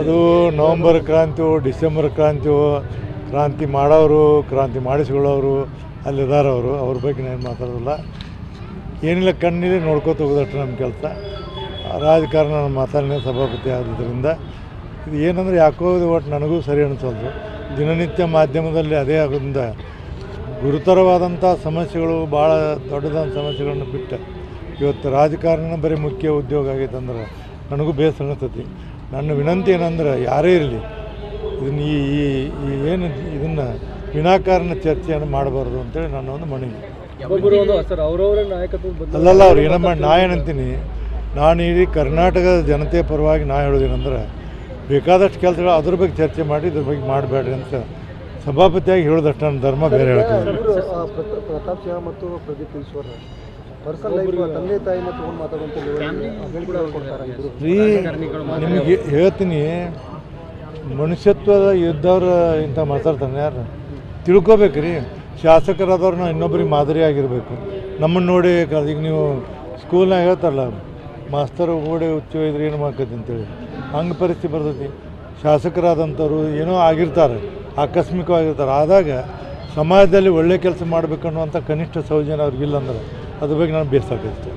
ಅದು November ಕ್ರಾಂತಿಯೋ December ಕ್ರಾಂತಿಯು ಕ್ರಾಂತಿ ಮಾಡೋರು ಕ್ರಾಂತಿ ಮಾಡಿಸ್ಕೊಳ್ಳೋರು ಅಲ್ಲಿದ್ದಾರವರು ಅವ್ರ ಬಗ್ಗೆ ನಾನು ಮಾತಾಡೋದಿಲ್ಲ. ಏನಿಲ್ಲ ಕಣ್ಣಿದೆ ನೋಡ್ಕೋತ ಹೋಗೋದಷ್ಟು ನಮ್ಮ ಕೆಲಸ. ರಾಜಕಾರಣ ನಾನು ಮಾತಾಡಿನ ಸಭಾಪತಿ ಆಗೋದ್ರಿಂದ ಇದು ಏನಂದ್ರೆ ಯಾಕೋ ಇದು ಒಟ್ಟು ನನಗೂ ಸರಿ ಅನಿಸೋದು. ದಿನನಿತ್ಯ ಮಾಧ್ಯಮದಲ್ಲಿ ಅದೇ ಆಗೋದ್ರಿಂದ ಗುರುತರವಾದಂಥ ಸಮಸ್ಯೆಗಳು ಭಾಳ ದೊಡ್ಡದಾದ ಸಮಸ್ಯೆಗಳನ್ನು ಬಿಟ್ಟು. ಇವತ್ತು ರಾಜಕಾರಣ ಬರೀ ಮುಖ್ಯ ಉದ್ಯೋಗ ಆಗೈತೆ ಅಂದ್ರೆ ನನಗೂ ಬೇಸರ ಅನಿಸ್ತೈತಿ. ನನ್ನ ವಿನಂತಿ ಏನಂದ್ರೆ ಯಾರೇ ಇರಲಿ ಇದನ್ನು ಈ ಈ- ಈ ಏನು ಇದನ್ನು ವಿನಾಕಾರಣ ಚರ್ಚೆಯನ್ನು ಮಾಡಬಾರ್ದು ಅಂತೇಳಿ ನನ್ನ ಒಂದು ಮನವಿ. ಒಬ್ಬರು ಒಂದು ಸರ್ ಅವರವರೇ ನಾಯಕತ್ವ ಬದಲು ಅಲ್ಲಲ್ಲ ಅವ್ರು ಏನಮ್ಮ ನಾ ಏನಂತೀನಿ ನಾನು ಇಡೀ ಕರ್ನಾಟಕದ ಜನತೆ ಪರವಾಗಿ ನಾ ಹೇಳೋದೇನೆಂದ್ರೆ ಬೇಕಾದಷ್ಟು ಕೆಲಸಗಳು ಅದ್ರ ಬಗ್ಗೆ ಚರ್ಚೆ ಮಾಡಿ ಇದ್ರ ಬಗ್ಗೆ ಮಾಡಬೇಡ್ರಿ ಅಂತ ಸಭಾಪತಿಯಾಗಿ ಹೇಳೋದಷ್ಟು ನನ್ನ ಧರ್ಮ ಬೇರೆ ಹೇಳ್ತೀನಿ ಪ್ರತಾಪ್ ಸಿಂಹ ಮತ್ತು ಪ್ರದೀಪ್ ಈಶ್ವರ್ ರೀ ನಿಮಗೆ ಹೇಳ್ತೀನಿ ಮನುಷ್ಯತ್ವದ ಇದ್ದವ್ರು ಇಂಥ ಮಾತಾಡ್ತಾನೆ ಯಾರು? ತಿಳ್ಕೊಬೇಕ್ರಿ. ಶಾಸಕರಾದವ್ರನ್ನ ಇನ್ನೊಬ್ರಿಗೆ ಮಾದರಿ ಆಗಿರಬೇಕು. ನಮ್ಮನ್ನು ನೋಡಿ ಈಗ ನೀವು ಸ್ಕೂಲ್ನಾಗ ಹೇಳ್ತಾರಲ್ಲ ಮಾಸ್ತರು ಓಡಿ ಹುಚ್ಚು ಇದ್ರೆ ಏನು ಮಾಡ್ಕೈತಿ ಅಂತೇಳಿ. ಹಂಗೆ ಪರಿಸ್ಥಿತಿ ಬರ್ತೈತಿ. ಶಾಸಕರಾದಂಥವ್ರು ಏನೋ ಆಗಿರ್ತಾರೆ ಆಕಸ್ಮಿಕವಾಗಿರ್ತಾರೆ. ಆದಾಗ ಸಮಾಜದಲ್ಲಿ ಒಳ್ಳೆ ಕೆಲಸ ಮಾಡಬೇಕನ್ನುವಂಥ ಕನಿಷ್ಠ ಸೌಜನ್ಯ ಅವ್ರಿಗಿಲ್ಲ ಅಂದ್ರೆ. ಅದ್ರ ಬಗ್ಗೆ ನಾನು ಬೇಸಾಕೈತೆ